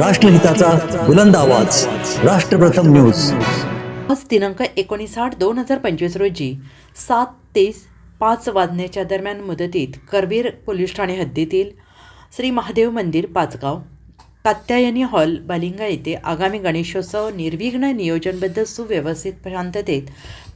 राष्ट्रहिताचा बुलंद आवाज. राष्ट्रप्रथम न्यूज. आज दिनांक एकोणीस आठ दोन हजार पंचवीस रोजी सात ते पाच वाजण्याच्या दरम्यान मुदतीत करवीर पोलीस ठाणे हद्दीतील श्री महादेव मंदिर पाचगाव कात्यायनी हॉल बालिंगा येथे आगामी गणेशोत्सव निर्विघ्न नियोजनबद्ध सुव्यवस्थित शांततेत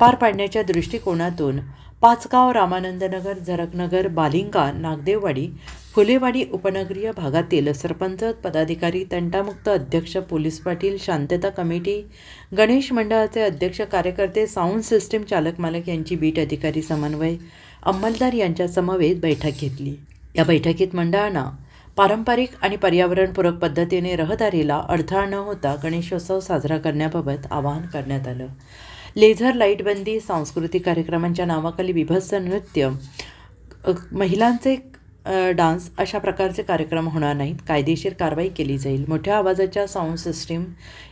पार पाडण्याच्या दृष्टिकोनातून पाचगाव रामानंदनगर झरकनगर बालिंगा नागदेववाडी फुलेवाडी उपनगरीय भागातील सरपंच पदाधिकारी तंटामुक्त अध्यक्ष पोलीस पाटील शांतता कमिटी गणेश मंडळाचे अध्यक्ष कार्यकर्ते साऊंड सिस्टीम चालक मालक यांची बीट अधिकारी समन्वय अंमलदार यांच्यासमवेत बैठक घेतली. या बैठकीत मंडळानं पारंपरिक आणि पर्यावरणपूरक पद्धतीने रहदारीला अडथळा न होता गणेशोत्सव साजरा करण्याबाबत आवाहन करण्यात आलं. लेझर लाईटबंदी सांस्कृतिक कार्यक्रमांच्या नावाखाली बिभत्स नृत्य महिलांचे डान्स अशा प्रकारचे कार्यक्रम होणार नाहीत. कायदेशीर कारवाई केली जाईल. मोठ्या आवाजाच्या साऊंड सिस्टीम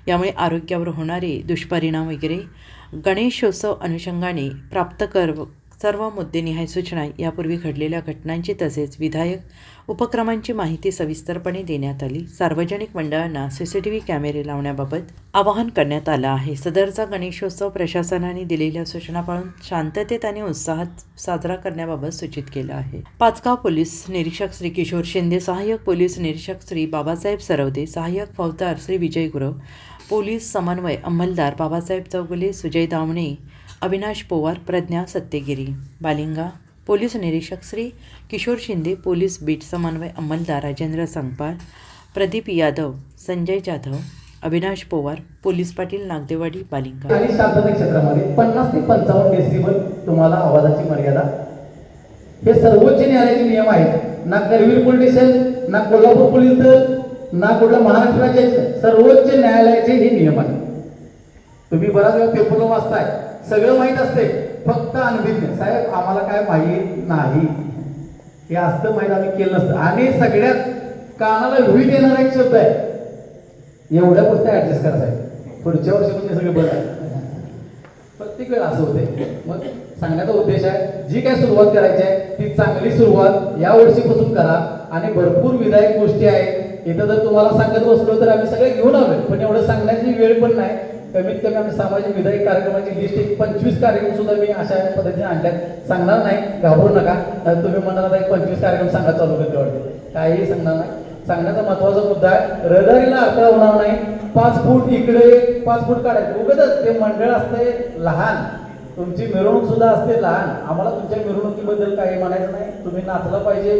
यामुळे आरोग्यावर होणारे दुष्परिणाम वगैरे गणेशोत्सव अनुषंगाने प्राप्त कर सर्व मुद्देनिहाय सूचना यापूर्वी घडलेल्या घटनांची तसेच विधायक उपक्रमांची माहिती सविस्तरपणे देण्यात आली. सार्वजनिक मंडळांना सी सी टी व्ही कॅमेरे लावण्याबाबत आवाहन करण्यात आलं आहे. सदरचा गणेशोत्सव प्रशासनाने दिलेल्या सूचना पाळून शांततेत आणि उत्साहात साजरा करण्याबाबत सूचित केलं आहे. पाचगाव पोलीस निरीक्षक श्री किशोर शिंदे सहाय्यक पोलीस निरीक्षक श्री बाबासाहेब सरवदे सहाय्यक फौजदार श्री विजय गुरव पोलीस समन्वय अंमलदार बाबासाहेब चौगुले सुजय दावणे अविनाश पोवार प्रज्ञा सत्तेगिरी बालिंगा पोलीस निरीक्षक श्री किशोर शिंदे पोलीस बीट समन्वय अंमलदार राजेंद्र संगपाल प्रदीप यादव संजय जाधव अविनाश पोवार पोलीस पाटील नागदेवाडी बालिंगा. आणि शांतता क्षेत्रामध्ये पन्नास ते पंचावन्न डेसिबल तुम्हाला आवाजाची मर्यादा. हे सर्वोच्च न्यायालयाचे नियम आहेत. ना करवीर पोलीस स्टेशन ना कोल्हापूर पोलीस दल ना कुठल्या महाराष्ट्राचे सर्वोच्च न्यायालयाचे हे नियम आहेत. तुम्ही बराच वेळा पेपरला वाचताय. सगळं माहीत असते. फक्त अनभिज्ञ. साहेब आम्हाला काय माहीत नाही. हे असतं माहीत आम्ही केलं नसतं. आणि सगळ्यात कानाला रुई येणारा एक शब्द आहे. एवढ्या गोष्टी ऍडजस्ट करा साहेब. पुढच्या वर्षी म्हणजे सगळं बरं आहे. प्रत्येक वेळ असं होते मग सांगण्याचा उद्देश आहे जी काय सुरुवात करायची आहे ती चांगली सुरुवात या वर्षीपासून करा. आणि भरपूर विधायक गोष्टी आहेत. इथं जर तुम्हाला सांगत बसलो तर आम्ही सगळे घेऊन आलो पण एवढं सांगण्याची वेळ पण नाही. कमीत कमी आम्ही सामाजिक विधायक कार्यक्रमाची लिस्ट एक पंचवीस कार्यक्रम सुद्धा मी अशा पद्धतीने आणल्यात. सांगणार नाही घाबरू नका. तुम्ही म्हणाला एक पंचवीस कार्यक्रम सांगा चालू करते वाटते. काहीही सांगणार नाही. सांगण्याचा महत्त्वाचा मुद्दा आहे रहदारीला अडथळा होणार नाही. पाच फूट इकडे पाच फूट काढायचं. उगतच ते मंडळ असते लहान. तुमची मिरवणूक सुद्धा असते लहान. आम्हाला तुमच्या मिरवणुकीबद्दल काही म्हणायचं नाही. तुम्ही नाचलं पाहिजे.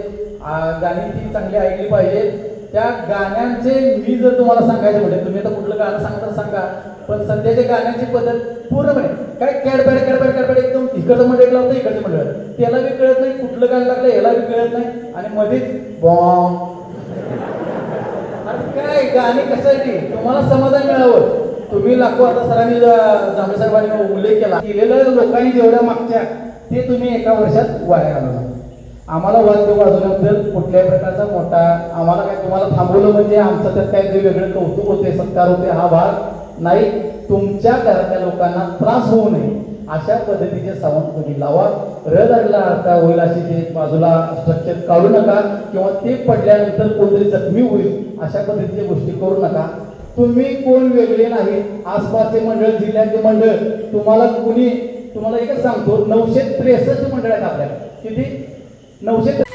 गाणी ती चांगली ऐकली पाहिजे. त्या गाण्यांचे मी जर तुम्हाला सांगायचं म्हणजे तुम्ही आता कुठलं गाणं सांगता सांगा पण सध्याच्या गाण्याची पद्धत पूर्णपणे काय कॅडबॅड कॅडबॅड कॅडबॅड एकदम इकडचं मंडळ लावतं इकडचं मंडळ. त्याला बी कळत नाही कुठलं गाणं लागलं याला बी कळत नाही. आणि मध्येच बॉम्ब आणि काय गाणी कशासाठी? तुम्हाला समाधान मिळावं. तुम्ही लाखो आता सरांनी जांभळे साहेबांनी उल्लेख केला. केलेलं लोकांनी जेवढ्या मागच्या ते तुम्ही एका वर्षात वाया घालवला. आम्हाला वाद्य वाजवल्याबद्दल कुठल्याही प्रकारचा मोठा आम्हाला काय तुम्हाला थांबवलं म्हणजे आमचं त्यात काहीतरी वेगळं कौतुक होते सत्कार होते हा भाग नाही. तुमच्या घरातल्या लोकांना त्रास होऊ नये. अशा पद्धतीचे सावंत तुम्ही लावा. रहदारीला अडथळा होईल अशी ते बाजूला स्ट्रक्चर काढू नका किंवा ते पडल्यानंतर कोणतरी जखमी होईल अशा पद्धतीच्या गोष्टी करू नका. तुम्ही कोण वेगळे नाही. आसपासचे मंडळ जिल्ह्याचे मंडळ तुम्हाला कुणी तुम्हाला एकच सांगतो नऊशे त्रेसष्ट मंडळ आहेत आपल्याला किती? नऊशे